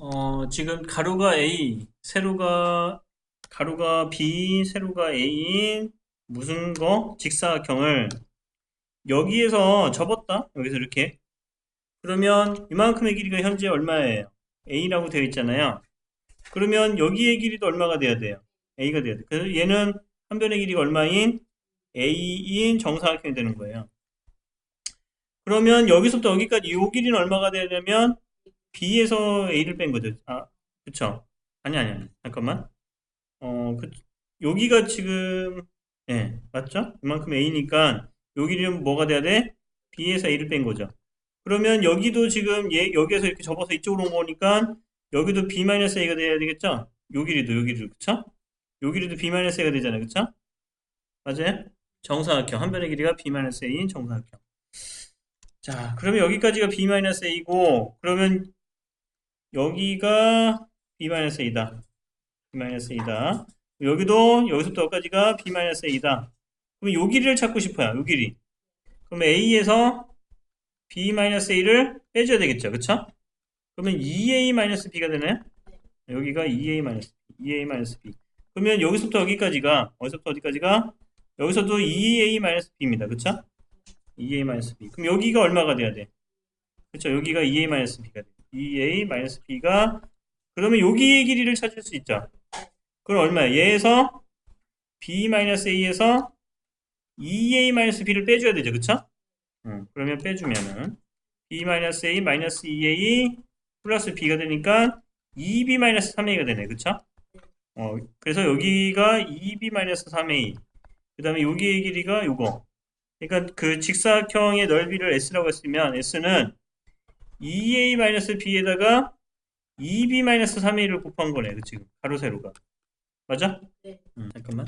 어, 지금 가로가 A, 세로가, 가로가 B, 세로가 A인 무슨 거? 직사각형을 여기에서 접었다. 여기서 이렇게. 그러면 이만큼의 길이가 현재 얼마예요? A라고 되어 있잖아요. 그러면 여기의 길이도 얼마가 돼야 돼요? A가 돼야 돼. 그래서 얘는 한 변의 길이가 얼마인? A인 정사각형이 되는 거예요. 그러면 여기서부터 여기까지 이 길이는 얼마가 되냐면 B에서 A를 뺀 거죠. 아, 그쵸? 아니, 아니, 아니. 잠깐만. 어, 그, 여기가 지금, 예, 맞죠? 이만큼 A니까, 요 길이는 뭐가 돼야 돼? B에서 A를 뺀 거죠. 그러면 여기도 지금 얘, 여기에서 이렇게 접어서 이쪽으로 온 거니까, 여기도 B-A가 돼야 되겠죠? 요 길이도, 요 길이도, 그쵸? 요 길이도 B-A가 되잖아요. 그쵸? 맞아요? 정사각형. 한 변의 길이가 B-A인 정사각형. 자, 그러면 여기까지가 B-A고, 그러면 여기가 B-A다. B-A다. 여기도 여기서부터 여기까지가 B-A다. 그럼 요 길이를 찾고 싶어요. 요 길이. 그럼 A에서 B-A를 빼줘야 되겠죠. 그쵸? 그러면 2A-B가 되네. 여기가 2A-B. 2A-B. 그러면 여기서부터 여기까지가 어디서부터 어디까지가 여기서도 2A-B입니다. 그쵸? 2A-B. 그럼 여기가 얼마가 돼야 돼? 그쵸? 여기가 2A-B가 돼. 2A-B가 그러면 여기의 길이를 찾을 수 있죠. 그럼 얼마야? 얘에서 B-A에서 2A-B를 빼줘야 되죠. 그쵸? 음, 그러면 빼주면은 B-A, 2A 플러스 B가 되니까 2B-3A가 되네. 그쵸? 어, 그래서 여기가 2B-3A 그 다음에 여기의 길이가 요거 그러니까 그 직사각형의 넓이를 S라고 했으면 S는 2A-B에다가 2B-3A를 곱한 거네. 그 지금 가로 세로가. 맞아? 네. 음, 잠깐만.